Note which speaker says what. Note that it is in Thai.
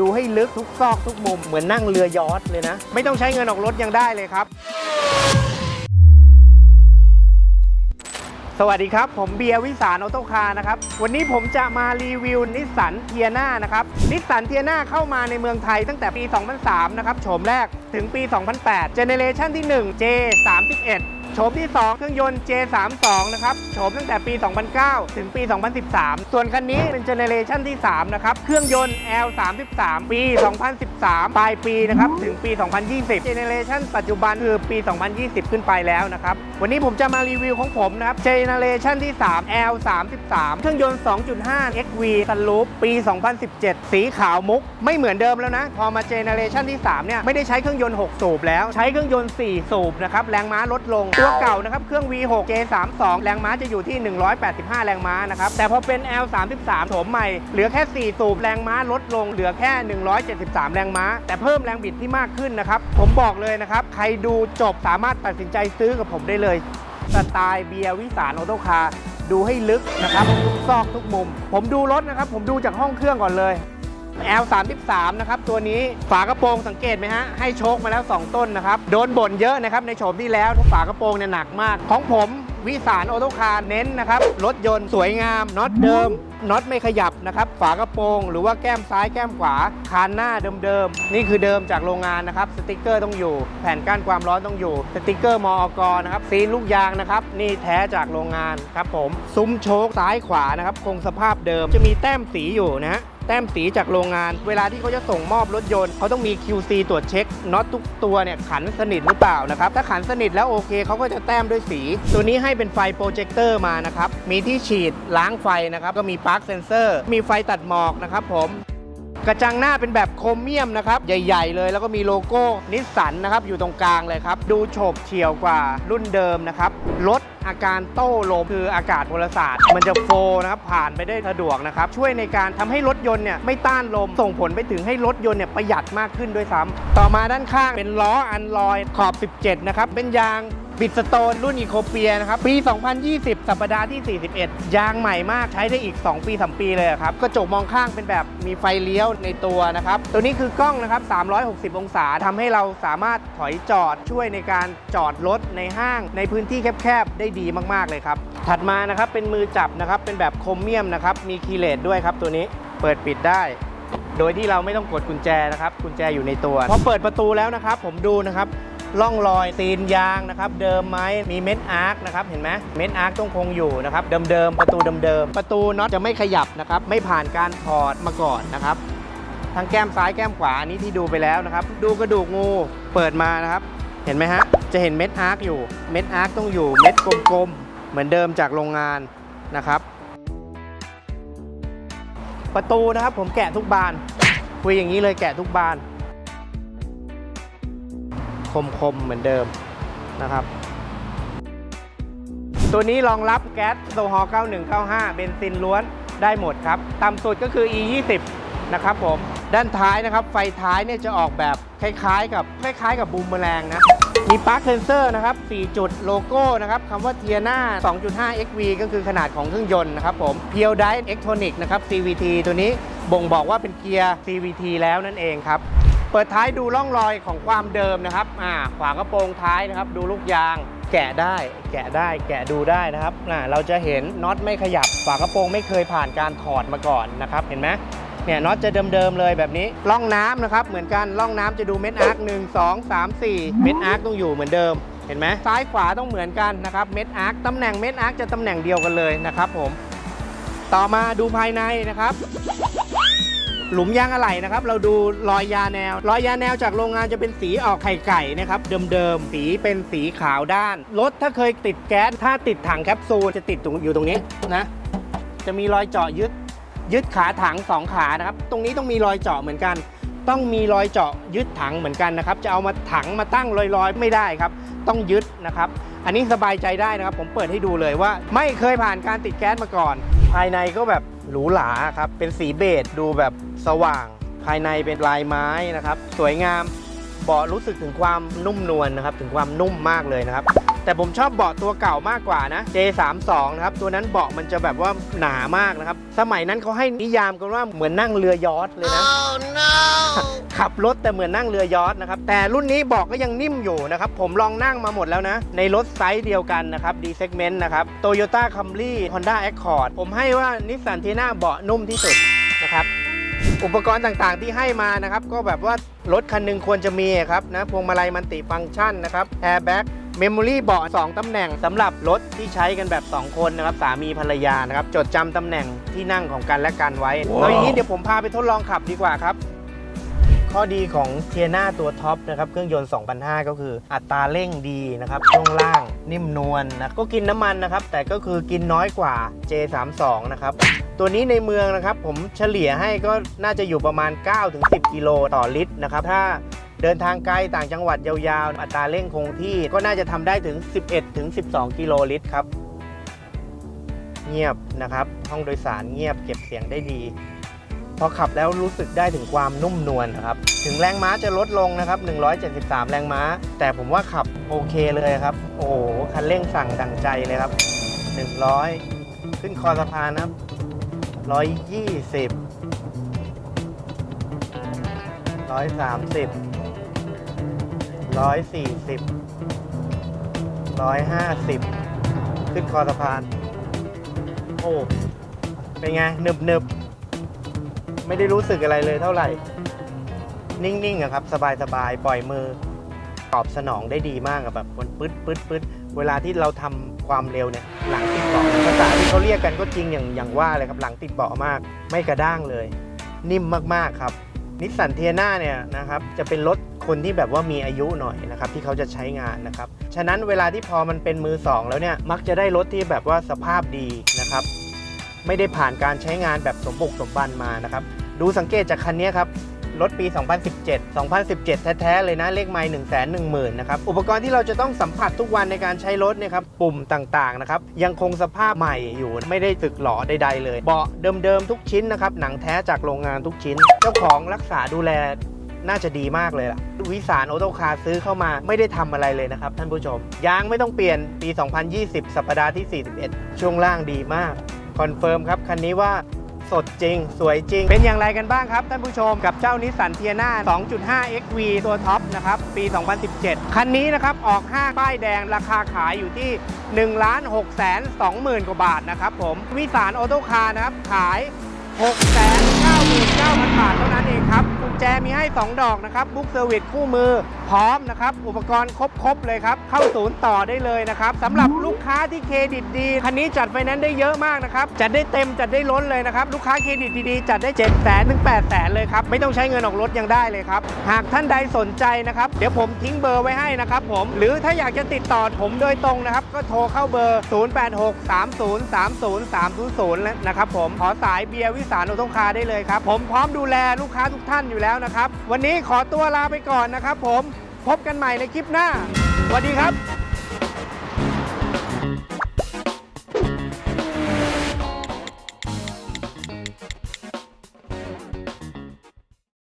Speaker 1: ดูให้ลึกทุกซอกทุกมุมเหมือนนั่งเรือยอชต์เลยนะ ไม่ต้องใช้เงินออกรถยังได้เลยครับ สวัสดีครับ ผมเบียร์วิสารออโตคาร์นะครับ วันนี้ผมจะมารีวิวนิสสันเทียนานะครับนิสสันเทียนาเข้ามาในเมืองไทยตั้งแต่ปี 2003 นะครับโฉมแรกถึงปี 2008 เจเนเรชันที่ 1 J31 ฉมที่ 2 เครื่องยนต์ J32 นะครับโฉมตั้งแต่ปี 2009 ถึงปี 2013 ส่วนคันนี้เป็นเจเนเรชันที่ 3 นะครับ เครื่องยนต์ L33 ปี 2013 ปลายปีนะครับ ถึงปี 2020 เจเนเรชันปัจจุบันคือปี 2020 ขึ้นไปแล้วนะครับ วันนี้ผมจะมารีวิวของผมนะครับ เจเนเรชันที่ 3 L33 เครื่องยนต์ 2.5 XV Sunroof ปี 2017 สีขาวมุก ไม่เหมือนเดิมแล้วนะ พอมาเจเนเรชันที่ 3 เนี่ย ไม่ได้ใช้เครื่องยนต์ 6 สูบแล้ว ใช้เครื่องยนต์ 4 สูบนะครับ แรงม้าลดลง ตัวเก่านะครับ เครื่อง V6 J32 แรงม้าจะอยู่ที่ 185 แรงม้านะครับ แต่พอเป็น L33 โฉมใหม่ เหลือแค่ 4 สูบ แรงม้าลดลงเหลือแค่ 173 แรงม้า แต่เพิ่มแรงบิดที่มากขึ้นนะครับ ผมบอกเลยนะครับ ใครดูจบสามารถตัดสินใจซื้อกับผมได้เลย สไตล์เบียร์วิสารออโตคาร์ดูให้ลึกนะครับทุกซอกทุกมุม ผมดูรถนะครับ ผมดูจากห้องเครื่องก่อนเลย L33 นะครับตัวนี้ฝากระโปรงสังเกตไหมฮะให้โชคมาแล้ว 2 ต้นนะครับโดนบ่นเยอะนะครับในโฉมที่แล้วฝากระโปรงเนี่ยหนักมาก ของผมวิสารออโตคาร์เน้นนะครับรถยนต์สวยงามน็อตเดิมน็อตไม่ขยับนะครับฝากระโปรงหรือว่าแก้มซ้ายแก้มขวาคานหน้าเดิมๆนี่คือเดิมจากโรงงานนะครับสติกเกอร์ต้องอยู่ แผ่นกั้นความร้อนต้องอยู่ สติกเกอร์มอกนะครับซีนลูกยางนะครับนี่แท้จากโรงงานครับผมซุ้มโชคซ้ายขวานะครับคงสภาพเดิมจะมีแต้มสีอยู่นะฮะ แต้มสีจากโรงงาน เวลาที่เขาจะส่งมอบรถยนต์เขาต้องมี QC ตรวจเช็คน็อตทุกตัวเนี่ยขันสนิทหรือเปล่านะครับถ้าขันสนิทแล้วโอเคเขาก็จะแต้มด้วยสี ตัวนี้ให้เป็นไฟโปรเจคเตอร์มานะครับมีที่ฉีดล้างไฟนะครับก็มีปลั๊กเซนเซอร์ มีไฟตัดหมอกนะครับผม กระจังหน้าเป็นแบบโครเมียมนะครับใหญ่ๆเลย แล้วก็มีโลโก้นิสสันนะครับอยู่ตรงกลางเลยครับ ดูโฉบเฉี่ยวกว่ารุ่นเดิมนะครับลดอาการโต้ลมคืออากาศพลศาสตร์ มันจะโฟล์นะครับผ่านไปได้สะดวกนะครับ ช่วยในการทำให้รถยนต์เนี่ยไม่ต้านลม ส่งผลไปถึงให้รถยนต์เนี่ยประหยัดมากขึ้นด้วยซ้ำต่อมาด้านข้างเป็นล้ออันลอยขอบ 17 นะครับ เป็นยาง บิดสโตนรุ่นอีโคเปียนะครับ ปี 2020 สัปดาห์ที่ 41 ยางใหม่มากใช้ได้อีก 2 ปี 3 ปีเลยครับ กระจกมองข้างเป็นแบบมีไฟเลี้ยวในตัวนะครับ ตัวนี้คือกล้องนะครับ 360 องศาทำให้เราสามารถถอยจอดช่วยในการจอดรถในห้าง ในพื้นที่แคบๆ ได้ดีมากๆเลยครับ ถัดมานะครับเป็นมือจับนะครับเป็นแบบโครเมียมนะครับมีคีย์เลสด้วยครับตัวนี้เปิดปิดได้โดยที่เราไม่ต้องกดกุญแจนะครับ กุญแจอยู่ในตัว พอเปิดประตูแล้วนะครับ ผมดูนะครับ ร่องรอยซีนยางนะครับเดิมไหมมีเม็ดอาร์คนะครับเห็นไหมเม็ดอาร์คต้องคงอยู่นะครับเดิมๆประตูเดิมๆประตูน็อตจะไม่ขยับนะครับไม่ผ่านการถอดมาก่อนนะครับทั้งแก้มซ้ายแก้มขวาอันนี้ที่ดูไปแล้วนะครับ ดูกระดูกงูเปิดมานะครับ เห็นไหมฮะจะเห็นเม็ดอาร์คอยู่เม็ดอาร์คต้องอยู่เม็ดกลมๆเหมือนเดิมจากโรงงานนะครับประตูนะครับผมแกะทุกบานคุยอย่างนี้เลยแกะทุกบาน คมๆเหมือนเดิมนะครับ ตัวนี้รองรับแก๊สโซฮอล์9195 เบนซินล้วนได้หมดครับ ต่ำสุดก็คือ E 20นะครับผมด้านท้ายนะครับ ไฟท้ายเนี่ยจะออกแบบคล้ายๆ กับคล้าย ๆ กับบูมเมอแรงนะ มีปลั๊กเซนเซอร์นะครับ 4 จุดโลโก้นะครับคำว่าเทียนา2.5 XV ก็คือขนาดของเครื่องยนต์นะครับผม p u r e Drive Electronic นะครับ CVT ตัวนี้บ่งบอกว่าเป็นเกียร์ CVT แล้วนั่นเองครับ เปิดท้ายดูร่องรอยของความเดิมนะครับอ่าขวากระโปรงท้ายนะครับ ดูลูกยาง แกะได้ แกะได้ แกะดูได้นะครับอ่าเราจะเห็นน็อตไม่ขยับ ฝากระโปรงไม่เคยผ่านการถอดมาก่อนนะครับ เห็นไหมเนี่ยน็อตจะเดิมๆเลยแบบนี้ร่องน้ำนะครับ เหมือนกันร่องน้ำจะดูเม็ดอาร์คหนึ่งสองสามสี่เม็ดอาร์คต้องอยู่เหมือนเดิม เห็นไหมซ้ายขวาต้องเหมือนกันนะครับเม็ดอาร์คตำแหน่งเม็ดอาร์คจะตำแหน่งเดียวกันเลยนะครับผม ต่อมาดูภายในนะครับ หลุมยางอะไหล่นะครับ เราดูรอยยาแนว รอยยาแนวจากโรงงานจะเป็นสีออกไข่ไก่นะครับ เดิมๆ สีเป็นสีขาวด้าน รถถ้าเคยติดแก๊ส ถ้าติดถังแคปซูลจะติดอยู่ตรงนี้นะ จะมีรอยเจาะยึด ยึดขาถังสองขานะครับ ตรงนี้ต้องมีรอยเจาะเหมือนกัน ต้องมีรอยเจาะยึดถังเหมือนกันนะครับ จะเอามาถังมาตั้งลอยๆ ไม่ได้ครับ ต้องยึดนะครับ อันนี้สบายใจได้นะครับ ผมเปิดให้ดูเลยว่า ไม่เคยผ่านการติดแก๊สมาก่อน ภายในก็แบบหรูหราครับ เป็นสีเบจดูแบบ สว่างภายในเป็นลายไม้นะครับ สวยงามเบาะรู้สึกถึงความนุ่มนวลนะครับ ถึงความนุ่มมากเลยนะครับ แต่ผมชอบเบาะตัวเก่ามากกว่านะ J32 นะครับ ตัวนั้นเบาะมันจะแบบว่าหนามากนะครับ สมัยนั้นเขาให้นิยามกันว่าเหมือนนั่งเรือยอชต์เลยนะขับรถแต่เหมือนนั่งเรือยอทนะครับ แต่รุ่นนี้เบอกก็ยังนิ่มอยู่นะครับ ผมลองนั่งมาหมดแล้วนะ ในรถไซส์เดียวกันนะครับ D segment นะครับ Toyota Camry Honda Accord ผมให้ว่านิสสันทีน่าเบาะนุ่มที่สุดนะครับ อุปกรณ์ต่างๆที่ให้มานะครับ ก็แบบว่ารถคันหนึงควรจะมีครับนะพวงมาลัยมันติฟังก์ชันนะครับแอร์แบ็กเมมโมรี่เบาะ2ตำแหน่งสำหรับรถที่ใช้กันแบบ 2 คนนะครับ สามีภรรยานะครับ จดจำตำแหน่งที่นั่งของกันและกันไว้เอาอย่างนี้เดี๋ยวผมพาไปทดลองขับดีกว่าครับ ข้อดีของเทียนาตัวท็อปนะครับเครื่องยนต์2,500ก็คืออัตราเร่งดีนะครับช่วงล่างนิ่มนวลนะก็กินน้ำมันนะครับ แต่ก็คือกินน้อยกว่า J32 นะครับตัวนี้ในเมืองนะครับ ผมเฉลี่ยให้ก็น่าจะอยู่ประมาณ 9-10 กิโลต่อลิตรนะครับถ้าเดินทางไกลต่างจังหวัดยาวๆ อัตราเร่งคงที่ก็น่าจะทำได้ถึง 11-12 กิโลลิตรครับ เงียบนะครับ ห้องโดยสารเงียบเก็บเสียงได้ดี พอขับแล้วรู้สึกได้ถึงความนุ่มนวลนะครับ ถึงแรงม้าจะลดลงนะครับ 173 แรงม้า แต่ผมว่าขับโอเคเลยครับ โอ้โห คันเร่งสั่งดังใจเลยครับ 100 ขึ้นคอสะพานนะครับ 120 130 140 150 ขึ้นคอสะพาน โอ้ เป็นไงหนึบหนึบ ไม่ได้รู้สึกอะไรเลยเท่าไหร่ นิ่งๆอะครับ สบายๆ ปล่อยมือ ตอบสนองได้ดีมากอะแบบมันปึ๊ดปึ๊ดปึ๊ดเวลาที่เราทำความเร็วเนี่ยหลังติดเบาะภาษาที่เขาเรียกกันก็จริงอย่างอย่างว่าเลยครับหลังติดเบาะมาก ไม่กระด้างเลย นิ่มมากๆครับนิสสันเทียนาเนี่ยนะครับจะเป็นรถคนที่แบบว่ามีอายุหน่อยนะครับที่เขาจะใช้งานนะครับฉะนั้นเวลาที่พอมันเป็นมือสองแล้วเนี่ยมักจะได้รถที่แบบว่าสภาพดีนะครับ ไม่ได้ผ่านการใช้งานแบบสมบุกสมบันมานะครับ ดูสังเกตจากคันนี้ครับ รถปี 2017 2017 แท้ ๆ เลยนะ เลขไมล์1 1 0 0 0 0 นะครับ อุปกรณ์ที่เราจะต้องสัมผัสทุกวันในการใช้รถเนี่ยครับ ปุ่มต่าง ๆ นะครับ ยังคงสภาพใหม่อยู่ ไม่ได้สึกหลอใด ๆ เลย เบาะเดิม ๆ ทุกชิ้นนะครับ หนังแท้จากโรงงานทุกชิ้น เจ้าของรักษาดูแลน่าจะดีมากเลยล่ะ วิสารออโตคาซื้อเข้ามาไม่ได้ทำอะไรเลยนะครับ ท่านผู้ชม ยางไม่ต้องเปลี่ยนปี 2020 สัปดาห์ที่ 41 ช่วงล่างดีมาก คอนเฟิร์มครับ คันนี้ว่า สดจริง สวยจริง เป็นอย่างไรกันบ้างครับท่านผู้ชมกับเจ้านิสสันเทียนา 2.5 XV ตัวท็อปนะครับปี 2017 คันนี้นะครับออกห้างป้ายแดงราคาขายอยู่ที่ 1 6 2 0 0 0 0 กว่าบาทนะครับผมวิสารออโตคาร์นะครับขาย 9,000 บาทเท่านั้นเองครับกุญแจมีให้ 2 ดอกนะครับบุ๊กเซอร์วิสคู่มือ พร้อมนะครับ อุปกรณ์ครบ ๆ เลยครับ เข้าศูนย์ต่อได้เลยนะครับสำหรับลูกค้าที่เครดิตดี คันนี้จัดไฟแนนซ์ได้เยอะมากนะครับ จัดได้เต็มจัดได้ล้นเลยนะครับ ลูกค้าเครดิตดีๆ จัดได้ 7 0 0 0 0ถึง8 0 0 0 0 เลยครับ ไม่ต้องใช้เงินออกรถยังได้เลยครับ หากท่านใดสนใจนะครับ เดี๋ยวผมทิ้งเบอร์ไว้ให้นะครับผม หรือถ้าอยากจะติดต่อผมโดยตรงนะครับ ก็โทรเข้าเบอร์ 0863030300 นะครับผม ขอสายเบียร์วิสารโอตงคาได้เลยครับ ผมพร้อมดูแลลูกค้าทุกท่านอยู่แล้วนะครับ วันนี้ขอตัวลาไปก่อนนะครับ ผมพบกันใหม่ในคลิปหน้าสวัสดีครับ